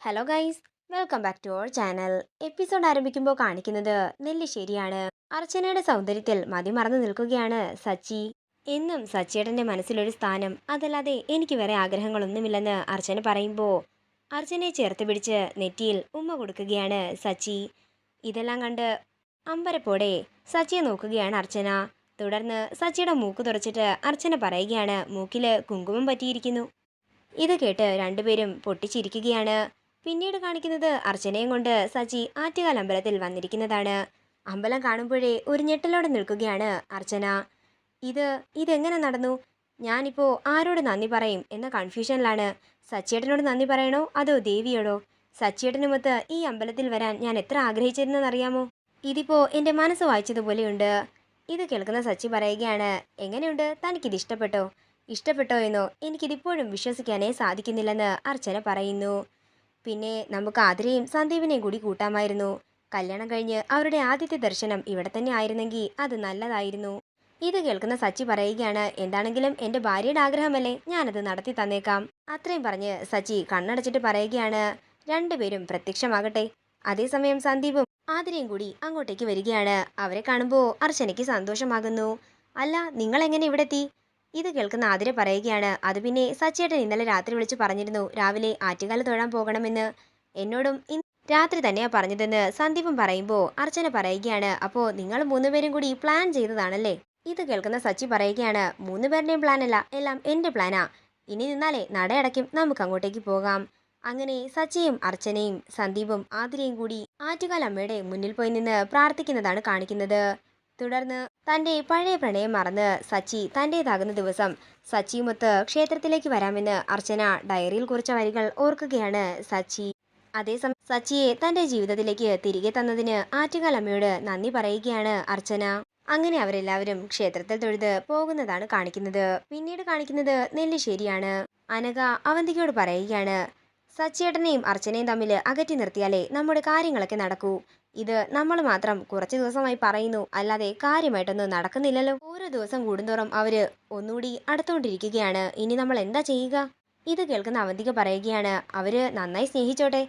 Hello guys welcome back to our channel episode ആരംഭിക്കുമ്പോൾ കാണിക്കുന്നത് നെല്ലിശ്ശേരിയാണ് അർച്ചനയുടെ സൗന്ദര്യത്തിൽ മതിമറന്നു നിൽക്കുകയാണ് സച്ചി. എന്നും സച്ചിയേട്ടന്റെ മനസ്സിലൊരു സ്ഥാനം. അതല്ലാതെ എനിക്ക് വേറെ ആഗ്രഹങ്ങളൊന്നുമില്ലെന്ന് അർച്ചന പറയുമ്പോൾ അർച്ചനയെ ചേർത്ത് പിടിച്ച് നെറ്റിയിൽ ഉമ്മ കൊടുക്കുകയാണ് സച്ചി. ഇതെല്ലാം കണ്ട് അമ്പരപ്പോടെ സച്ചിയെ നോക്കുകയാണ് അർച്ചന. തുടർന്ന് സച്ചിയുടെ മൂക്ക് തുറച്ചിട്ട് അർച്ചന പറയുകയാണ് മൂക്കിൽ കുങ്കുമം പറ്റിയിരിക്കുന്നു. ഇത് കേട്ട് രണ്ടുപേരും പൊട്ടിച്ചിരിക്കുകയാണ്. പിന്നീട് കാണിക്കുന്നത് അർച്ചനയും കൊണ്ട് സജി ആറ്റുകാൽ അമ്പലത്തിൽ വന്നിരിക്കുന്നതാണ്. അമ്പലം കാണുമ്പോഴേ ഒരു ഞെട്ടലോടെ നിൽക്കുകയാണ് അർച്ചന. ഇത് ഇതെങ്ങനെ നടന്നു? ഞാനിപ്പോൾ ആരോട് നന്ദി പറയും എന്ന കൺഫ്യൂഷനിലാണ്. സച്ചിയേട്ടനോട് നന്ദി പറയണോ അതോ ദേവിയോടോ? സച്ചിയേട്ടനുമൊത്ത് ഈ അമ്പലത്തിൽ വരാൻ ഞാൻ എത്ര ആഗ്രഹിച്ചിരുന്നെന്നറിയാമോ? ഇതിപ്പോൾ എന്റെ മനസ്സ് വായിച്ചതുപോലെയുണ്ട്. ഇത് കേൾക്കുന്ന സച്ചി പറയുകയാണ് എങ്ങനെയുണ്ട്? തനിക്കിത് ഇഷ്ടപ്പെട്ടോ? ഇഷ്ടപ്പെട്ടോ എന്നോ എനിക്കിതിപ്പോഴും വിശ്വസിക്കാനേ സാധിക്കുന്നില്ലെന്ന് അർച്ചന പറയുന്നു. പിന്നെ നമുക്ക് ആതിരയും സന്ദീപിനെയും കൂടി കൂട്ടാമായിരുന്നു. കല്യാണം കഴിഞ്ഞ് അവരുടെ ആദ്യത്തെ ദർശനം ഇവിടെ തന്നെ ആയിരുന്നെങ്കിൽ അത് നല്ലതായിരുന്നു. ഇത് കേൾക്കുന്ന സച്ചി പറയുകയാണ് എന്താണെങ്കിലും എന്റെ ഭാര്യയുടെ ആഗ്രഹമല്ലേ? ഞാനത് നടത്തി തന്നേക്കാം. അത്രയും പറഞ്ഞ് സച്ചി കണ്ണടച്ചിട്ട് പറയുകയാണ് രണ്ടുപേരും പ്രത്യക്ഷമാകട്ടെ. അതേസമയം സന്ദീപും ആതിരയും കൂടി അങ്ങോട്ടേക്ക് വരികയാണ്. അവരെ കാണുമ്പോൾ അർച്ചനയ്ക്ക് സന്തോഷമാകുന്നു. അല്ല നിങ്ങൾ എങ്ങനെ ഇവിടെ എത്തി ഇത് കേൾക്കുന്ന ആതിര പറയുകയാണ്. അത് പിന്നെ സച്ചിയേട്ടൻ ഇന്നലെ രാത്രി വിളിച്ചു പറഞ്ഞിരുന്നു രാവിലെ ആറ്റുകാല തൊഴാൻ പോകണമെന്ന്. എന്നോടും രാത്രി തന്നെയാ പറഞ്ഞതെന്ന് സന്ദീപും പറയുമ്പോൾ അർച്ചന പറയുകയാണ് അപ്പോൾ നിങ്ങൾ മൂന്നുപേരും കൂടി പ്ലാൻ ചെയ്തതാണല്ലേ? ഇത് കേൾക്കുന്ന സച്ചി പറയുകയാണ് മൂന്നുപേരുടെയും പ്ലാൻ അല്ല എല്ലാം എന്റെ പ്ലാനാ ഇനി നിന്നാലേ നടയടയ്ക്കും നമുക്ക് അങ്ങോട്ടേക്ക് പോകാം. അങ്ങനെ സച്ചിയും അർച്ചനയും സന്ദീപും ആതിരയും കൂടി ആറ്റുകാൽ അമ്മയുടെ മുന്നിൽ പോയി നിന്ന് പ്രാർത്ഥിക്കുന്നതാണ് കാണിക്കുന്നത്. തുടർന്ന് തന്റെ പഴയ പ്രണയം മറന്ന് സച്ചി തന്റേതാകുന്ന ദിവസം സച്ചിയുമൊത്ത് ക്ഷേത്രത്തിലേക്ക് വരാമെന്ന് അർച്ചന ഡയറിയിൽ കുറിച്ച വരികൾ ഓർക്കുകയാണ് സച്ചി. അതേസമയം സച്ചിയെ തന്റെ ജീവിതത്തിലേക്ക് തിരികെ തന്നതിന് ആറ്റുകാൽ അമ്മയോട് നന്ദി പറയുകയാണ് അർച്ചന. അങ്ങനെ അവരെല്ലാവരും ക്ഷേത്രത്തിൽ തൊഴുത് പോകുന്നതാണ് കാണിക്കുന്നത്. പിന്നീട് കാണിക്കുന്നത് നെല്ലിശ്ശേരിയാണ്. അനക അവന്തികയോട് പറയുകയാണ് സച്ചിയേട്ടനെയും അർച്ചനയും തമ്മിൽ അകറ്റി നിർത്തിയാലേ നമ്മുടെ കാര്യങ്ങളൊക്കെ നടക്കൂ. ഇത് നമ്മൾ മാത്രം കുറച്ച് ദിവസമായി പറയുന്നു. അല്ലാതെ കാര്യമായിട്ടൊന്നും നടക്കുന്നില്ലല്ലോ. ഓരോ ദിവസം കൂടുന്തോറും അവർ ഒന്നുകൂടി അടുത്തുകൊണ്ടിരിക്കുകയാണ് ഇനി നമ്മൾ എന്താ ചെയ്യുക? ഇത് കേൾക്കുന്ന അവന്തിക പറയുകയാണ് അവർ നന്നായി സ്നേഹിച്ചോട്ടെ.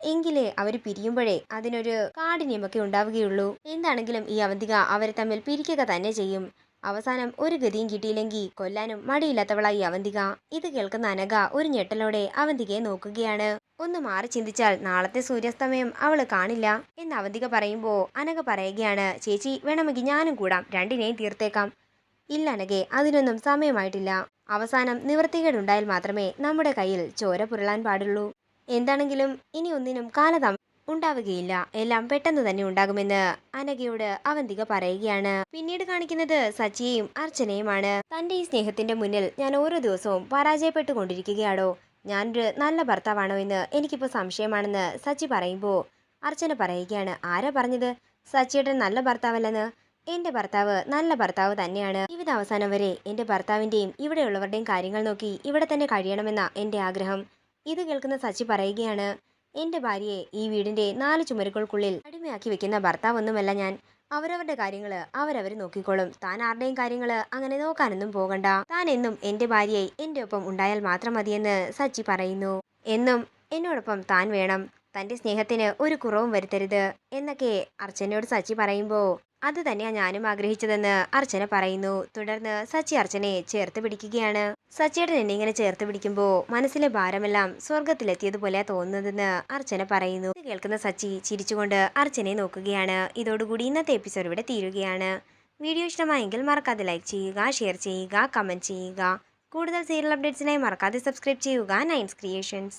എങ്കിലേ അവർ പിരിയുമ്പോഴേ അതിനൊരു കാഠിന്യമൊക്കെ ഉണ്ടാവുകയുള്ളൂ. എന്താണെങ്കിലും ഈ അവന്തിക അവരെ തമ്മിൽ പിരിക്കുക തന്നെ ചെയ്യും. അവസാനം ഒരു ഗതിയും കിട്ടിയില്ലെങ്കിൽ കൊല്ലാനും മടിയില്ലാത്തവളായി അവന്തിക. ഇത് കേൾക്കുന്ന അനഘ ഒരു ഞെട്ടലോടെ അവന്തികയെ നോക്കുകയാണ്. ഒന്ന് മാറി ചിന്തിച്ചാൽ നാളത്തെ സൂര്യാസ്തമയം അവൾ കാണില്ല എന്ന് അവന്തിക പറയുമ്പോൾ അനഘ പറയുകയാണ് ചേച്ചി വേണമെങ്കിൽ ഞാനും കൂടാം. രണ്ടിനെയും തീർത്തേക്കാം. ഇല്ല അനഘെ അതിനൊന്നും സമയമായിട്ടില്ല. അവസാനം നിവൃത്തികേടുണ്ടായാൽ മാത്രമേ നമ്മുടെ കയ്യിൽ ചോര പുരളാൻ പാടുള്ളൂ. എന്താണെങ്കിലും ഇനി ഒന്നിനും കാലതാമ ഉണ്ടാവുകയില്ല. എല്ലാം പെട്ടെന്ന് തന്നെ ഉണ്ടാകുമെന്ന് അനഘയോട് അവന്തിക പറയുകയാണ്. പിന്നീട് കാണിക്കുന്നത് സച്ചിയെയും അർച്ചനയുമാണ്. തന്റെ ഈ സ്നേഹത്തിന്റെ മുന്നിൽ ഞാൻ ഓരോ ദിവസവും പരാജയപ്പെട്ടുകൊണ്ടിരിക്കുകയാണോ ഞാനൊരു നല്ല ഭർത്താവാണോ എന്ന് എനിക്കിപ്പോൾ സംശയമാണെന്ന് സച്ചി പറയുമ്പോൾ അർച്ചന പറയുകയാണ്. ആരാ പറഞ്ഞത്? സച്ചിയേട്ടൻ നല്ല ഭർത്താവല്ലെന്ന്? എന്റെ ഭർത്താവ് നല്ല ഭർത്താവ് തന്നെയാണ്. ജീവിത അവസാനം വരെ എന്റെ ഭർത്താവിന്റെയും ഇവിടെയുള്ളവരുടെയും കാര്യങ്ങൾ നോക്കി ഇവിടെ തന്നെ കഴിയണമെന്ന എന്റെ ആഗ്രഹം. ഇത് കേൾക്കുന്ന സച്ചി പറയുകയാണ്. എന്റെ ഭാര്യയെ ഈ വീടിന്റെ നാല് ചുമരുകൾക്കുള്ളിൽ അടിമയാക്കി വെക്കുന്ന ഭർത്താവൊന്നുമല്ല ഞാൻ. അവരവരുടെ കാര്യങ്ങൾ അവരവർ നോക്കിക്കോളും. താൻ ആരുടെയും കാര്യങ്ങൾ അങ്ങനെ നോക്കാനൊന്നും പോകണ്ട. താൻ എന്നും എന്റെ ഭാര്യയെ എന്റെ ഒപ്പം ഉണ്ടായാൽ മാത്രം മതിയെന്ന് സച്ചി പറയുന്നു. എന്നും എന്നോടൊപ്പം താൻ വേണം. തന്റെ സ്നേഹത്തിന് ഒരു കുറവും വരുത്തരുത് എന്നൊക്കെ അർച്ചനയോട് സച്ചി പറയുമ്പോൾ അത് തന്നെയാണ് ഞാനും ആഗ്രഹിച്ചതെന്ന് അർച്ചന പറയുന്നു. തുടർന്ന് സച്ചി അർച്ചനയെ ചേർത്ത് പിടിക്കുകയാണ്. സച്ചിയുടെ എന്നെ ഇങ്ങനെ ചേർത്ത് പിടിക്കുമ്പോൾ മനസ്സിലെ ഭാരമെല്ലാം സ്വർഗത്തിലെത്തിയതുപോലെ തോന്നുന്നതെന്ന് അർച്ചന പറയുന്നു. കേൾക്കുന്ന സച്ചി ചിരിച്ചുകൊണ്ട് അർച്ചനയെ നോക്കുകയാണ്. ഇതോടുകൂടി ഇന്നത്തെ എപ്പിസോഡ് ഇവിടെ തീരുകയാണ്. വീഡിയോ ഇഷ്ടമായെങ്കിൽ മറക്കാതെ ലൈക്ക് ചെയ്യുക ഷെയർ ചെയ്യുക കമന്റ് ചെയ്യുക. കൂടുതൽ സീരിയൽ അപ്ഡേറ്റ്സിനായി മറക്കാതെ സബ്സ്ക്രൈബ് ചെയ്യുക. Nines Creations.